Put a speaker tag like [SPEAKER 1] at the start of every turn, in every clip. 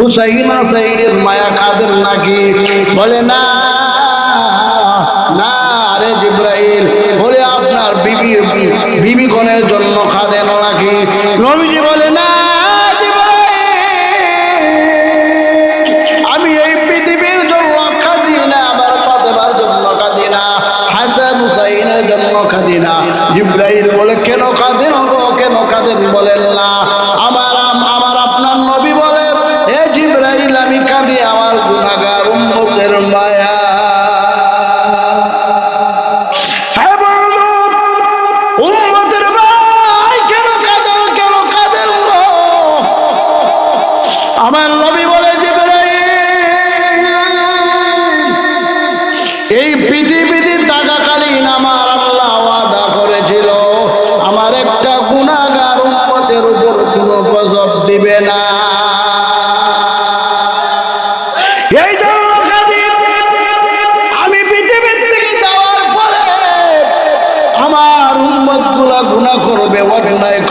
[SPEAKER 1] হুসাইন হাসাইনের মায়া কাদের নাকি? বলে, না না রে জিব্রাইল। বলে, আপনার বিবি বিবি গণের জন্য খাদেন নাকি? নবীজি বলে, না আমি এই পৃথিবীর জন্য খাদি না, আমার ফাতেমার জন্য খাদি না, হাসান হুসাইনের জন্য খাদি না। জিব্রাইল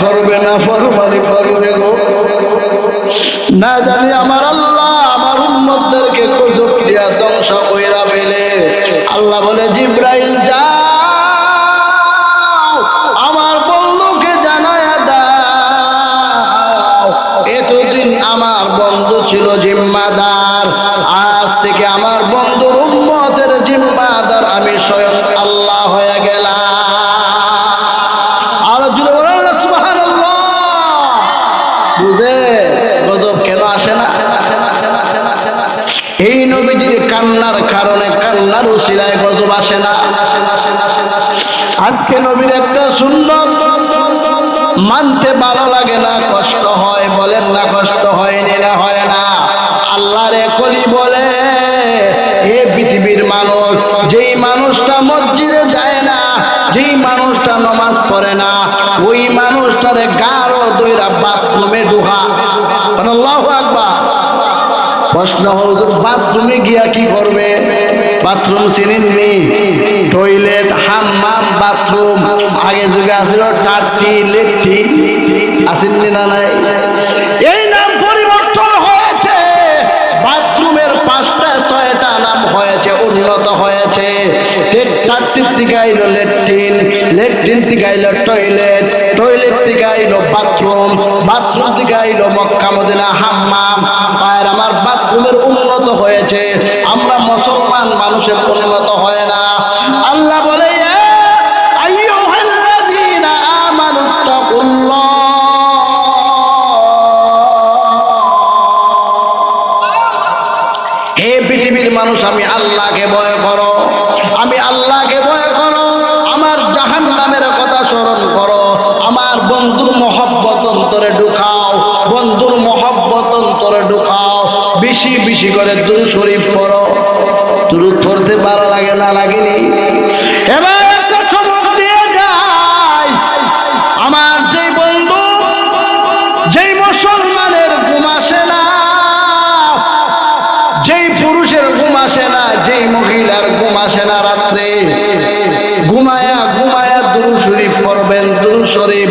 [SPEAKER 1] করবে না, ফরমানি করবে গো। না জানি আমার আল্লাহ আমার উম্মতদেরকে কুজব দিয়া ধ্বংস কইরা ফেলে। আল্লাহ বলে, জিব্রাইল বুঝে? গজব কেন আসে না? এই নবীজির কান্নার কারণে, কান্নার উশিলায় গজব আসে না। আজকে নবীর একটা সুন্দর মানতে ভালো লাগে না, কষ্ট হয়, বলেন না কষ্ট হয়নি না হয় না। প্রশ্ন হল, বাথরুমে গিয়া কি করবে? বাথরুম চিনেননি টয়লেট, হাম্মাম, বাথরুম। আগে যুগে আসছিল টাটি লেট্টি। আসেননি না নাই? এই নাম পরিবর্তন হয়েছে। বাথরুমের পাঁচটা, ছয়টা নাম হয়েছে, উন্নত হয়েছে। টাটির থেকে আইলো লেট্রিন লেট্রিন থেকে আইলো টয়লেট টয়লেট থেকে আইলো বাথরুম বাথরুম থেকে আইলো মক্কা, মদিনা, হাম্মাম। মানুষ, আমি আল্লাহকে ভয় করো। আমি আল্লাহকে ভয় করো। আমার জাহান নামের কথা স্মরণ করো। আমার বন্ধুর মহব্বত অন্তরে ঢুকাও। বন্ধুর মহব্বত অন্তরে ঢুকাও। বেশি বেশি করে দুরু শরীফ পড়ো। দুরু পড়তে ভালো লাগে না, লাগেনি? মহিলার ঘুম আসে না রাত্রে। ঘুমায়া ঘুমায়া দুরু শরীফ করবেন দুরু শরীফ।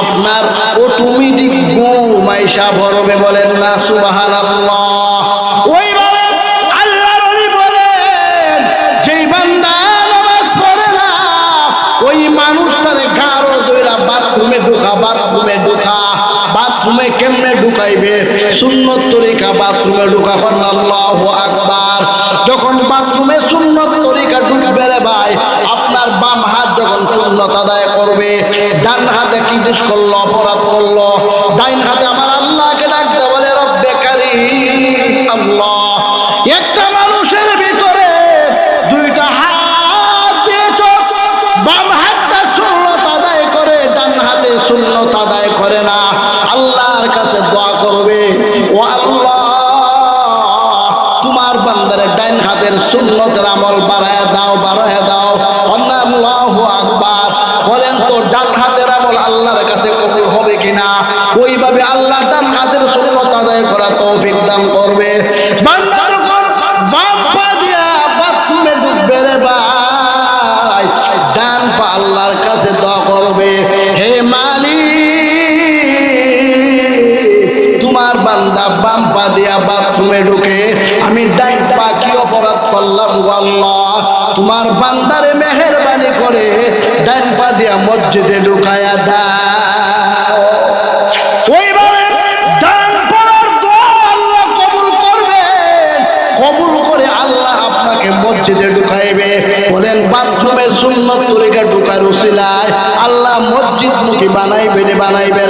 [SPEAKER 1] আপনার অটোমেটিক ঘুমাইসা ভরবে বলেন না সুবাহান বাথরুমে ঢুকা, বাথরুমে বাথরুমে কেমনে ঢুকাইবে? সুন্নত তরিকা বাথরুমে ঢুকা করেন আল্লাহু আল্লাহ তোমার বান্দা বাম পা দিয়া বাথরুমে ঢুকে আমি ডাইন পা কি অপরাধ করলাম তোমার বান্দারে মেহেরবানি করে ডাইন পা দিয়া মসজিদে ঢুকায়া দাও। উসিলায় আল্লাহ মসজিদ মুখী বানাইবে বানাইবে